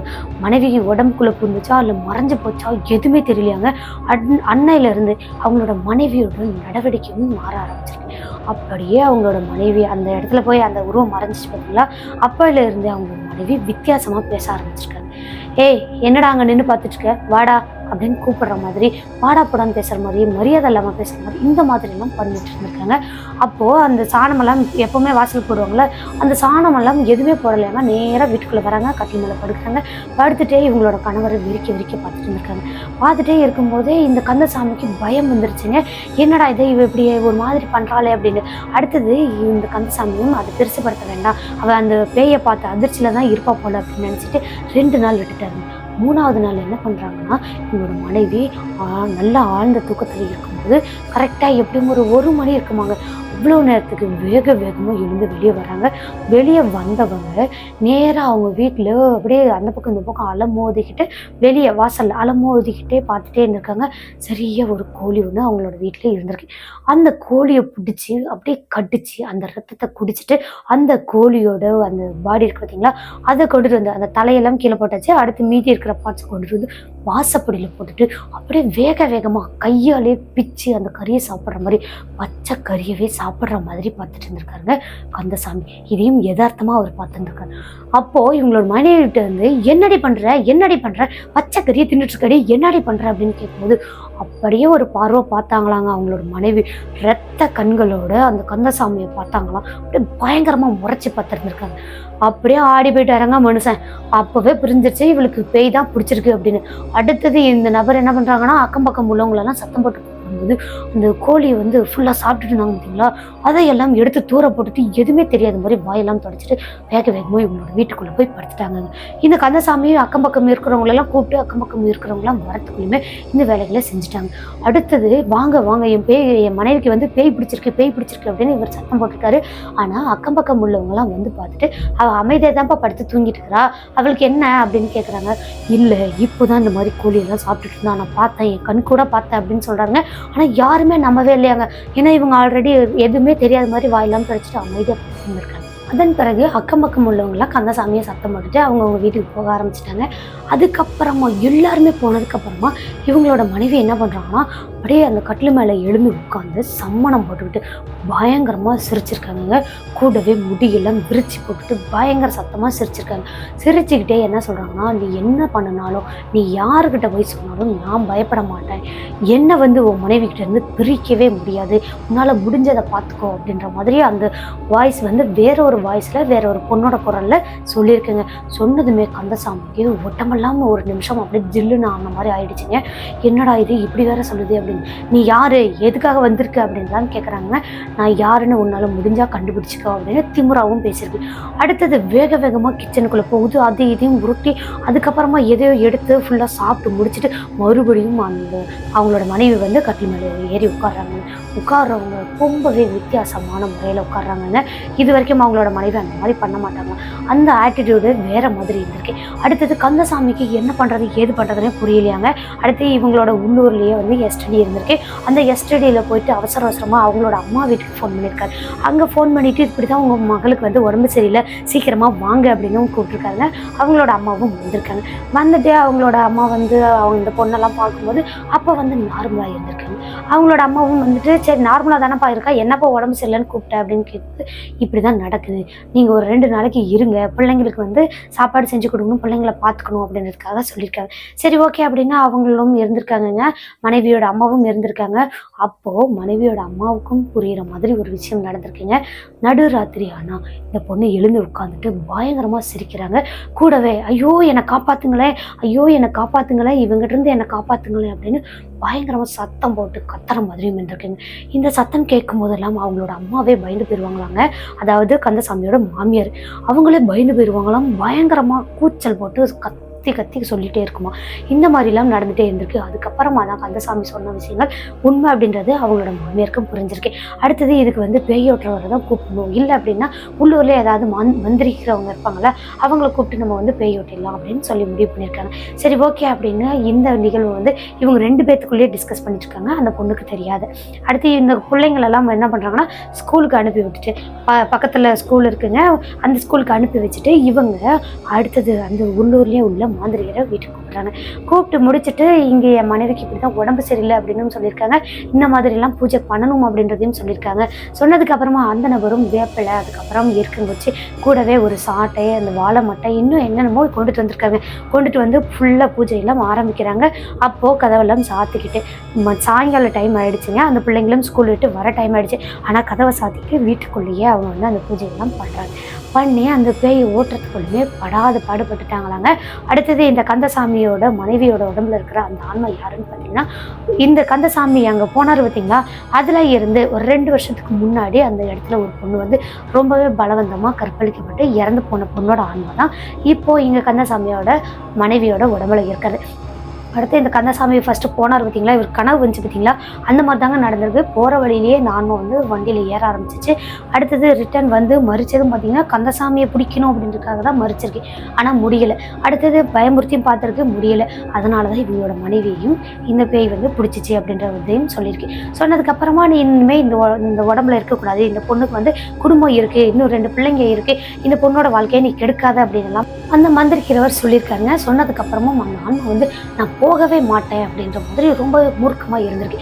மனைவி உடம்புக்குள்ளே புரிஞ்சுச்சா இல்லை மறைஞ்சு போச்சா எதுவுமே தெரியலையாங்க. அன் அன்னையிலேருந்து அவங்களோட மனைவியோட நடவடிக்கையும் மாற ஆரம்பிச்சிருக்கு. அப்படியே அவங்களோட மனைவி அந்த இடத்துல போய் அந்த உருவம் மறைஞ்சிச்சு பார்த்தீங்களா அப்போல இருந்து அவங்களோட மனைவி வித்தியாசமாக பேச ஆரம்பிச்சிருக்காங்க. ஏய் என்னடா அங்கே நின்று பார்த்துட்ருக்க வாடா. அப்படின்னு கூப்பிடுற மாதிரி வாடா போடான்னு பேசுகிற மாதிரி மரியாதை இல்லாமல் பேசுகிற மாதிரி இந்த மாதிரிலாம் பண்ணிட்டு இருந்திருக்காங்க. அப்போது அந்த சாணமெல்லாம் எப்போவுமே வாசல் போடுவாங்களே அந்த சாணமெல்லாம் எதுவுமே போடலையாங்க நேராக வீட்டுக்குள்ளே வராங்க கட்டில் மேலே படுக்கிறாங்க. படுத்துட்டே இவங்களோட கணவரை விரிக்க விரிக்க பார்த்துட்டு இருந்திருக்காங்க. பார்த்துட்டே இருக்கும்போதே இந்த கந்தசாமிக்கு பயம் வந்துருச்சுங்க. என்னடா இதை இவ இப்படி ஒரு மாதிரி பண்ணுறாளே அப்படின்னு. அடுத்தது இந்த கந்தசாமியும் அதை பெருசுப்படுத்த வேண்டாம். அவள் அந்த பேயை பார்த்து அதிர்ச்சியில் தான் இருப்பா போல அப்படின்னு நினச்சிட்டு ரெண்டு நாள் விட்டுட்டாருங்க. மூணாவது நாள் என்ன பண்ணுறாங்கன்னா இவங்களோட மனைவி நல்லா ஆழ்ந்த தூக்கத்தில் இருக்கும்போது கரெக்டாக எப்படியும் ஒரு ஒரு மணி இருக்குமாங்க. அவ்வளோ நேரத்துக்கு வேக வேகமாக எழுந்து வெளியே வராங்க. வெளியே வந்தவங்க நேராக அவங்க வீட்டில் அப்படியே அந்த பக்கம் இந்த பக்கம் அலமோதிக்கிட்டு வெளியே வாசலில் அலமோதிக்கிட்டே பார்த்துட்டே இருந்திருக்காங்க. சரியாக ஒரு கோழி ஒன்று அவங்களோட வீட்டிலே இருந்திருக்கு. அந்த கோழியை பிடிச்சி அப்படியே கடிச்சு அந்த ரத்தத்தை குடிச்சிட்டு அந்த கோழியோட அந்த பாடி இருக்கு பார்த்தீங்களா அதை கொண்டுட்டு வந்து அந்த தலையெல்லாம் கீழே போட்டாச்சு. அடுத்து மீதி இருக்கிற பார்ட்ஸ் கொண்டுட்டு வந்து வாசப்படியில் போட்டுட்டு அப்படியே வேக வேகமாக கையாலே பிச்சு அந்த கறியை சாப்பிட்ற மாதிரி பச்சை கறியவே சாப்பிட்ற மாதிரி பார்த்துட்டு இருந்திருக்காருங்க. கந்தசாமி இதையும் யதார்த்தமாக அவர் பார்த்துருந்துருக்காரு. அப்போது இவங்களோட மனைவிட்ட வந்து என்னடி பண்ணுற என்னடி பண்ணுற பச்சை கறியை தின்னுட்டு என்னடி பண்ணுற அப்படின்னு கேட்கும்போது அப்படியே ஒரு பார்வை பார்த்தாங்களாங்க. அவங்களோட மனைவி ரத்த கண்களோட அந்த கந்தசாமியை பார்த்தாங்களாம். அப்படியே பயங்கரமாக முறைச்சி பார்த்துருந்துருக்காங்க. அப்படியே ஆடி போயிட்டாருங்க மனுஷன். அப்போவே புரிஞ்சிருச்சு இவளுக்கு பேய் தான் பிடிச்சிருக்கு அப்படின்னு. அடுத்தது இந்த நபர் என்ன பண்ணுறாங்கன்னா அக்கம் பக்கம் உள்ளவங்களெல்லாம் சத்தம் போட்டு போகும்போது அந்த கோழியை வந்து ஃபுல்லாக சாப்பிட்டுட்டு இருந்தாங்க பார்த்தீங்களா? அதையெல்லாம் எடுத்து தூர போட்டுட்டு எதுவுமே தெரியாத மாதிரி வாயெல்லாம் தொடச்சிட்டு வேக வேகமாக இவங்களோட வீட்டுக்குள்ளே போய் படுத்துட்டாங்க. இந்த கந்தசாமி அக்கம் பக்கம் இருக்கிறவங்களெல்லாம் கூப்பிட்டு அக்கம் பக்கம் இருக்கிறவங்களாம் வரத்துக்குள்ளுமே இந்த வேலைகளை செஞ்சுட்டாங்க. அடுத்தது வாங்க வாங்க என் பேய் என் மனைவிக்கு வந்து பேய் பிடிச்சிருக்கு பேய் பிடிச்சிருக்கு அப்படின்னு இவர் சத்தம் போட்டிருக்காரு. ஆனால் அக்கம் பக்கம் உள்ளவங்களாம் வந்து பார்த்துட்டு அவள் அமைதியாக தான்ப்பா படுத்து தூங்கிட்டு இருக்கிறா. அவளுக்கு என்ன? அப்படின்னு கேட்குறாங்க இல்லை இப்போ தான் இந்த மாதிரி கோழியெல்லாம் சாப்பிட்டுட்டு இருந்தா. நான் பார்த்தேன். என் கண் கூட பார்த்தேன் அப்படின்னு சொல்கிறாங்க ஆனால் யாருமே நம்பவே இல்லையாங்க. ஏன்னா இவங்க ஆல்ரெடி எதுவுமே தெரியாத மாதிரி வாயெல்லாம் படிச்சுட்டு அமைதியாக படுத்து இருக்காங்க. அதன் பிறகு அக்கம் பக்கம் உள்ளவங்களாம் கந்தசாமியை சத்தம் போட்டுட்டு அவங்க அவங்க வீட்டுக்கு போக ஆரம்பிச்சிட்டாங்க. அதுக்கப்புறமா எல்லாருமே போனதுக்கப்புறமா இவங்களோட மனைவி என்ன பண்ணுறாங்கன்னா அப்படியே அந்த கட்டில் மேலே எழும்பி உட்காந்து சம்மணம் போட்டுக்கிட்டு பயங்கரமாக சிரிச்சிருக்காங்க கூடவே முடியெல்லாம் விரிச்சு போட்டுட்டு பயங்கர சத்தமாக சிரிச்சிருக்காங்க. சிரிச்சுக்கிட்டே என்ன சொல்கிறாங்கன்னா நீ என்ன பண்ணினாலும் நீ யாருக்கிட்ட போய் சொன்னாலும் நான் பயப்பட மாட்டேன். என்னை வந்து உன் மனைவிக்கிட்டேருந்து பிரிக்கவே முடியாது. உன்னால் முடிஞ்சதை பார்த்துக்கோ. அப்படின்ற மாதிரி அந்த வாய்ஸ் வந்து வேற ஒரு வாய்ஸில் வேற ஒரு பொண்ணோட குரலில் சொல்லியிருக்கேங்க. சொன்னதுமே கந்தசாமிக்கு ஒட்டமில்லாமல் ஒரு நிமிஷம் அப்படியே ஜில்லுன்னு ஆன மாதிரி ஆயிடுச்சுங்க. என்னடா இது? இப்படி வேற சொல்லுது அப்படின்னு நீ யார்? எதுக்காக வந்திருக்க அப்படின்லாம் கேட்குறாங்க நான் யாருன்னு உன்னால் முடிஞ்சால் கண்டுபிடிச்சிக்கோ அப்படின்னு திமுறாவும் பேசியிருக்கு அடுத்தது வேக வேகமாக கிச்சனுக்குள்ளே போகுது. அது இதையும் உருட்டி அதுக்கப்புறமா எதையோ எடுத்து ஃபுல்லாக சாப்பிட்டு முடிச்சுட்டு மறுபடியும் அந்த அவங்களோட மனைவி வந்து கட்டில் மேலே ஏறி உட்காடுறாங்க உட்கார்றவங்க ரொம்பவே வித்தியாசமான முறையில் உட்காடுறாங்கங்க இது வரைக்கும் அவங்களோட மனைவி அந்த மாதிரி பண்ண மாட்டாங்க. அந்த ஆட்டிடியூடு வேறு மாதிரி இருந்திருக்கு. அடுத்தது கந்தசாமிக்கு என்ன பண்ணுறது ஏது பண்ணுறதுனே புரியலையாங்க. அடுத்து இவங்களோட உள்ளூர்லேயே வந்து எஸ்டடி இருந்திருக்கு. அந்த எஸ்டடியில் போயிட்டு அவசர அவசரமாக அவங்களோட அம்மா வீட்டுக்கு ஃபோன் பண்ணியிருக்காரு. அங்கே ஃபோன் பண்ணிட்டு இப்படி தான் உங்கள் மகளுக்கு வந்து உடம்பு சரியில்லை சீக்கிரமாக வாங்க அப்படின்னு கூப்பிட்ருக்காங்க அவங்களோட அம்மாவும் வந்திருக்காங்க. வந்துட்டு அவங்களோட அம்மா வந்து அவங்க இந்த பொண்ணெல்லாம் பார்க்கும்போது அப்போ வந்து நார்மலாக இருந்திருக்காங்க. அவங்களோட அம்மாவும் வந்துட்டு சரி நார்மலாக தானப்பா இருக்கா? என்னப்பா உடம்பு சரியில்லைன்னு கூப்பிட்டேன் அப்படின்னு கேட்டு இப்படி தான் நடக்குது. நீங்கள் ஒரு ரெண்டு நாளைக்கு இருங்க. பிள்ளைங்களுக்கு வந்து சாப்பாடு செஞ்சு கொடுக்கணும் பிள்ளைங்கள பார்த்துக்கணும் அப்படின்றதுக்காக சொல்லியிருக்காங்க. சரி ஓகே அப்படின்னா அவங்களும் இருந்திருக்காங்கங்க. மனைவியோட அம்மாவும் இருந்திருக்காங்க. அப்போது மனைவியோட அம்மாவுக்கும் புரிகிற மாதிரி ஒரு விஷயம் நடந்திருக்குங்க. நடுராத்திரி ஆனால் இந்த பொண்ணு எழுந்து உட்காந்துட்டு பயங்கரமாக சிரிக்கிறாங்க. கூடவே ஐயோ என்னை காப்பாத்துங்களேன். ஐயோ என்னை காப்பாத்துங்களேன். இவங்ககிட்ட இருந்து என்னை காப்பாத்துங்களேன். அப்படின்னு பயங்கரமாக சத்தம் போட்டு கத்துற மாதிரியும் இருந்திருக்குங்க. இந்த சத்தம் கேட்கும் போதெல்லாம் அவங்களோட அம்மாவே பயந்து போயிடுவாங்களாங்க அதாவது கந்தசாமியோட மாமியார். அவங்களே பயந்து போயிடுவாங்களாம் பயங்கரமாக கூச்சல் போட்டு கத் கத்தி கத்தி சொல்லிட்டே இருக்குமா? இந்த மாதிரிலாம் நடந்துகிட்டே இருந்திருக்கு. அதுக்கப்புறமா தான் கந்தசாமி சொன்ன விஷயங்கள் உண்மை அப்படின்றது அவங்களோட மாமியாருக்கும் புரிஞ்சிருக்கு. அடுத்தது இதுக்கு வந்து பேயோட்டுறவரை தான் கூப்பிடணும். இல்லை அப்படின்னா உள்ளூரில் ஏதாவது மந் மந்திரிக்கிறவங்க இருப்பாங்களா அவங்கள கூப்பிட்டு நம்ம வந்து பேயோட்டிடலாம் அப்படின்னு சொல்லி முடிவு பண்ணியிருக்காங்க. சரி ஓகே அப்படின்னு இந்த நிகழ்வு வந்து இவங்க ரெண்டு பேத்துக்குள்ளேயே டிஸ்கஸ் பண்ணிட்டு இருக்காங்க அந்த பொண்ணுக்கு தெரியாது. அடுத்து இந்த பிள்ளைங்களெல்லாம் என்ன பண்ணுறாங்கன்னா ஸ்கூலுக்கு அனுப்பி விட்டுட்டு ப பக்கத்தில் ஸ்கூல் இருக்குங்க. அந்த ஸ்கூலுக்கு அனுப்பி வச்சுட்டு இவங்க அடுத்தது அந்த உள்ளூர்லேயே உள்ள மாந்திரிகரை வீட்டுக்கு கூப்பிட்றாங்க. கூப்பிட்டு முடிச்சுட்டு இங்கே என் மனைவிக்கு இப்படி தான் உடம்பு சரியில்லை அப்படின்னு சொல்லியிருக்காங்க. இந்த மாதிரிலாம் பூஜை பண்ணணும் அப்படின்றதையும் சொல்லியிருக்காங்க. சொன்னதுக்கு அப்புறமா அந்த நபரும் வேப்பிலை அதுக்கப்புறம் வச்சு கூடவே ஒரு சாட்டை அந்த வாழை மட்டை இன்னும் என்னென்னமோ கொண்டுட்டு வந்திருக்காங்க. கொண்டுட்டு வந்து ஃபுல்லாக பூஜையெல்லாம் ஆரம்பிக்கிறாங்க. அப்போது கதவெல்லாம் சாத்திக்கிட்டு சாயங்கால டைம் ஆயிடுச்சுங்க. அந்த பிள்ளைங்களும் ஸ்கூல் விட்டு வர டைம் ஆகிடுச்சு ஆனால் கதவை சாத்திட்டு வீட்டுக்குள்ளேயே அவங்க வந்து அந்த பூஜையெல்லாம் பண்ணுறாங்க பண்ணி அந்த பேய் ஓட்டுறதுக்குள்ளேயே படாது பாடுபட்டுட்டாங்களாங்க. அடுத்தது இந்த கந்தசாமியோட மனைவியோட உடம்புல இருக்கிற அந்த ஆன்மா யாருன்னு பார்த்தீங்கன்னா இந்த கந்தசாமி அங்கே போனார் பார்த்தீங்களா? அதில் இருந்து ஒரு ரெண்டு வருஷத்துக்கு முன்னாடி அந்த இடத்துல ஒரு பொண்ணு வந்து ரொம்பவே பலவந்தமாக கற்பழிக்கப்பட்டு இறந்து போன பொண்ணோட ஆன்மா தான் இப்போது இங்கே கந்தசாமியோட மனைவியோட உடம்புல இருக்கிறது. அடுத்து இந்த கந்தசாமி ஃபஸ்ட்டு போனார் பார்த்தீங்களா? இவர் கனவு வந்துச்சு பார்த்தீங்களா? அந்த மாதிரி தாங்க நடந்திருக்கு. போகிற வழியிலேயே நானும் வந்து வண்டியில் ஏற ஆரம்பிச்சிச்சு. அடுத்தது ரிட்டர்ன் வந்து மறிச்சதும் பார்த்தீங்கன்னா கந்தசாமியை பிடிக்கணும் அப்படின்றதுக்காக தான் மறிச்சிருக்கு ஆனால் முடியலை. அடுத்தது பயமுறுத்தியும் பார்த்துருக்கு முடியலை. அதனால தான் இவங்களோட மனைவியையும் இந்த பேய் வந்து பிடிச்சிச்சு அப்படின்றதையும் சொல்லியிருக்கு சொன்னதுக்கப்புறமா நீ இனிமேல் இந்த இந்த உடம்புல இருக்கக்கூடாது. இந்த பொண்ணுக்கு வந்து குடும்பம் இருக்குது இன்னும் ரெண்டு பிள்ளைங்க இருக்குது இந்த பொண்ணோட வாழ்க்கையை நீ கெடுக்காத அப்படின்லாம் அந்த மந்திரிக்கிறவர் சொல்லியிருக்காங்க சொன்னதுக்கப்புறமும் அந்த ஆன்மா வந்து நான் போகவே மாட்டேன் அப்படின்ற மாதிரி ரொம்ப மூர்க்கமாக இருந்திருக்கு.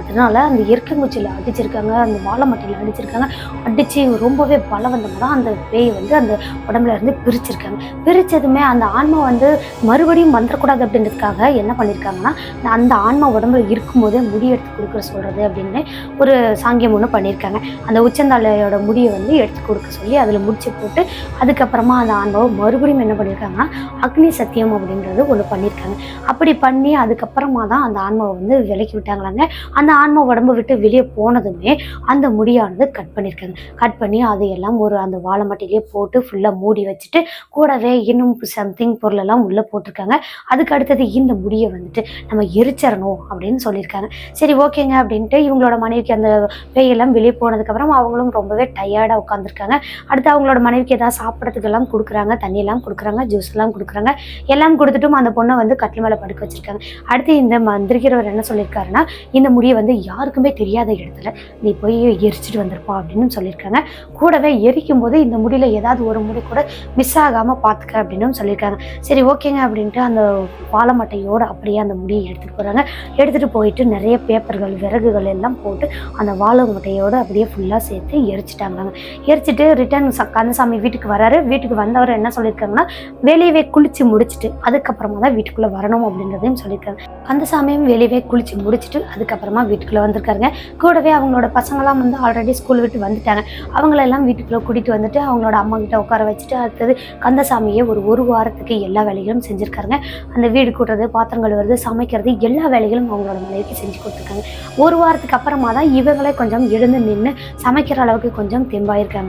அதனால் அந்த இயற்கைங்குச்சியில் அடிச்சிருக்காங்க அந்த வாழை மட்டையில் அடிச்சிருக்காங்க அடித்து ரொம்பவே பலவந்தமாக தான் அந்த பேய் வந்து அந்த உடம்புல இருந்து பிரிச்சிருக்காங்க. பிரித்ததுமே அந்த ஆன்மா வந்து மறுபடியும் வந்துடக்கூடாது அப்படின்றதுக்காக என்ன பண்ணியிருக்காங்கன்னா அந்த ஆன்மா உடம்புல இருக்கும்போதே முடி எடுத்து கொடுக்குற சொல்கிறது அப்படின்னு ஒரு சாங்கியம் ஒன்று பண்ணியிருக்காங்க அந்த உச்சந்தாலையோட முடியை வந்து எடுத்து கொடுக்க சொல்லி அதில் முடிச்சு போட்டு அதுக்கப்புறமா அந்த ஆன்மாவை மறுபடியும் என்ன பண்ணியிருக்காங்கன்னா அக்னி சத்தியம் அப்படின்றது ஒன்று பண்ணியிருக்காங்க அப்படி பண்ணி அதுக்கப்புறமா தான் அந்த ஆன்மாவை வந்து விலக்கி விட்டாங்களாங்க. அந்த ஆன்மா உடம்பு விட்டு வெளியே போனதுமே அந்த முடியானது கட் பண்ணியிருக்காங்க கட் பண்ணி அதையெல்லாம் ஒரு அந்த வாழை மட்டையிலேயே போட்டு ஃபுல்லாக மூடி வச்சுட்டு கூடவே இன்னும் சம்திங் பொருளெல்லாம் உள்ளே போட்டிருக்காங்க. அதுக்கு அடுத்தது இந்த முடியை வந்துட்டு நம்ம எரிச்சிடணும் அப்படின்னு சொல்லியிருக்காங்க. சரி ஓகேங்க அப்படின்ட்டு இவங்களோட மனைவிக்கு அந்த பேயெல்லாம் வெளியே போனதுக்கப்புறம் அவங்களும் ரொம்பவே டயர்டாக உட்காந்துருக்காங்க அடுத்து அவங்களோட மனைவிக்கு ஏதாவது சாப்பிட்றதுக்கெல்லாம் கொடுக்குறாங்க தண்ணியெல்லாம் கொடுக்குறாங்க ஜூஸ் எல்லாம் கொடுக்குறாங்க. எல்லாம் கொடுத்துட்டும் அந்த பொண்ணை வந்து கட்டில் மேலே படுக்க வச்சிருக்காங்க. அடுத்து இந்த மந்திரிக்கிறவர் என்ன சொல்லியிருக்காருன்னா இந்த முடியை வந்து யாருக்குமே தெரியாத இடத்துல நீ போய் எரிச்சிட்டு வந்திருப்பா அப்படின்னு சொல்லியிருக்காங்க கூடவே எரிக்கும் போது இந்த முடியில ஏதாவது ஒரு முடி கூட மிஸ் ஆகாமல் பார்த்துக்க அப்படின்னு சொல்லியிருக்காங்க சரி ஓகேங்க அப்படின்ட்டு அந்த வாழை மட்டையோடு அப்படியே அந்த முடியை எடுத்துகிட்டு போகிறாங்க எடுத்துகிட்டு போயிட்டு நிறைய பேப்பர்கள் விறகுகள் எல்லாம் போட்டு அந்த வாழை மட்டையோடு அப்படியே ஃபுல்லாக சேர்த்து எரிச்சிட்டாங்க எரிச்சிட்டு ரிட்டர்ன் கந்தசாமி வீட்டுக்கு வராரு. வீட்டுக்கு வந்தவர் என்ன சொல்லியிருக்காங்கன்னா வெளியவே குளிச்சு முடிச்சிட்டு அதுக்கப்புறமா தான் வீட்டுக்குள்ளே வரணும் அப்படின்றத அப்படின்றதையும் சொல்லியிருக்காங்க. கந்தசாமியும் வெளியவே குளிச்சு முடிச்சுட்டு அதுக்கப்புறமா வீட்டுக்குள்ளே வந்திருக்காருங்க. கூடவே அவங்களோட பசங்களாம் வந்து ஆல்ரெடி ஸ்கூல் விட்டு வந்துட்டாங்க. அவங்களெல்லாம் வீட்டுக்குள்ளே கூட்டிகிட்டு வந்துட்டு அவங்களோட அம்மா கிட்ட உட்கார வச்சுட்டு அடுத்தது கந்தசாமியை ஒரு ஒரு வாரத்துக்கு எல்லா வேலைகளும் செஞ்சுருக்காருங்க. அந்த வீடு கூட்டுறது பாத்திரம் கழுவுறது சமைக்கிறது எல்லா வேலைகளும் அவங்களோட மனைவிக்கு செஞ்சு கொடுத்துருக்காங்க. ஒரு வாரத்துக்கு அப்புறமா தான் இவங்களே கொஞ்சம் எழுந்து நின்று சமைக்கிற அளவுக்கு கொஞ்சம் தெம்பாயிருக்காங்க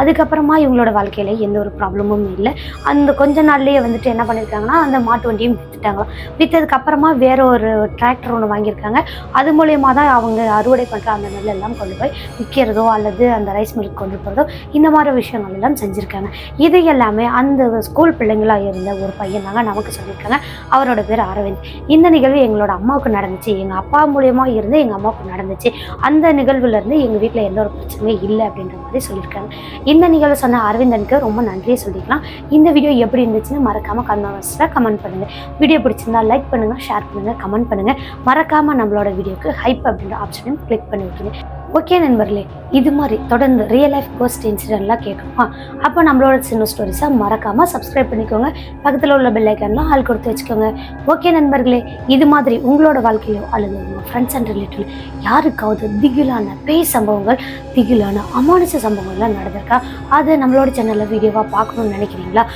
அதுக்கப்புறமா இவங்களோட வாழ்க்கையில எந்த ஒரு ப்ராப்ளமும் இல்லை. அந்த கொஞ்ச நாள்லயே வந்துட்டு என்ன பண்ணியிருக்காங்கன்னா அந்த மாட்டு வண்டியும் வித்துட்டாங்களாம். விற்றதுக்கு அப்புறமா வேற ஒரு டிராக்டர் ஒன்று வாங்கியிருக்காங்க. அது மூலயமா தான் அவங்க அறுவடை பண்ணுற அந்த நெல் எல்லாம் கொண்டு போய் விற்கிறதோ அல்லது அந்த ரைஸ் மில்க் கொண்டு போகிறதோ இந்த மாதிரி விஷயங்கள் எல்லாம் செஞ்சுருக்காங்க. இது எல்லாமே அந்த ஸ்கூல் பிள்ளைங்களாக இருந்த ஒரு பையன் தாங்க நமக்கு சொல்லியிருக்காங்க. அவரோட பேர் அரவிந்த். இந்த நிகழ்வு எங்களோட அம்மாவுக்கு நடந்துச்சு. எங்கள் அப்பா மூலயமா இருந்து எங்கள் அம்மாவுக்கு நடந்துச்சு. அந்த நிகழ்வுலேருந்து எங்கள் வீட்டில் எந்த ஒரு பிரச்சனையும் இல்லை அப்படின்ற மாதிரி சொல்லியிருக்காங்க. இந்த நிகழ்வு சொன்ன அரவிந்தனுக்கு ரொம்ப நன்றியை சொல்லிக்கலாம். இந்த வீடியோ எப்படி இருந்துச்சுன்னு மறக்காமல் கமெண்ட்ஸில் கமெண்ட் பண்ணுங்கள் வீடியோ பிடிச்சிருந்தா லைக் பண்ணுங்க ஷேர் பண்ணுங்க கமெண்ட் பண்ணுங்க. மறக்காமல் நம்மளோட வீடியோக்கு ஹைப் அப்படின்ற ஆப்ஷனையும் கிளிக் பண்ணி வைக்கணும். ஓகே நண்பர்களே இது மாதிரி தொடர்ந்து ரியல் லைஃப் கோஸ்ட் இன்சிடென்ட்லாம் கேட்கணுமா? அப்போ நம்மளோட சின்ன ஸ்டோரிஸை மறக்காமல் சப்ஸ்கிரைப் பண்ணிக்கோங்க. பக்கத்தில் உள்ள பெல் ஐக்கான்லாம் ஆள் கொடுத்து வச்சுக்கோங்க. ஓகே நண்பர்களே இது மாதிரி உங்களோட வாழ்க்கையிலோ அல்லது உங்கள் ஃப்ரெண்ட்ஸ் அண்ட் ரிலேட்டிவ் யாருக்காவது திகிலான பேய் சம்பவங்கள் திகிலான அமானுஷ சம்பவங்கள்லாம் நடந்திருக்கா? அதை நம்மளோட சேனலில் வீடியோவாக பார்க்கணும்னு நினைக்கிறீங்களா?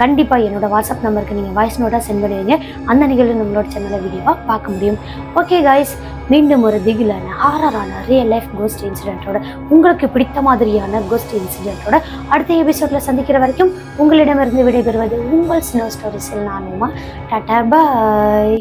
கண்டிப்பாக என்னோட வாட்ஸ்அப் நம்பருக்கு நீங்கள் வாய்ஸ் நோட்டாக சென்ட் பண்ணுவீங்க அந்த நிகழ்வு நம்மளோட சேனலில் வீடியோவாக பார்க்க முடியும். ஓகே காய்ஸ் மீண்டும் ஒரு திகிலான ஹாரரான ரியல் லைஃப் கோஸ்ட் இன்சிடென்ட்டோட உங்களுக்கு பிடித்த மாதிரியான கோஸ்ட் இன்சிடென்ட்டோட அடுத்த எபிசோடில் சந்திக்கிற வரைக்கும் உங்களிடமிருந்து விடைபெறுவது உங்கள் ஸ்னோ ஸ்டோரிஸில் நானுமா டாட்டா பாய்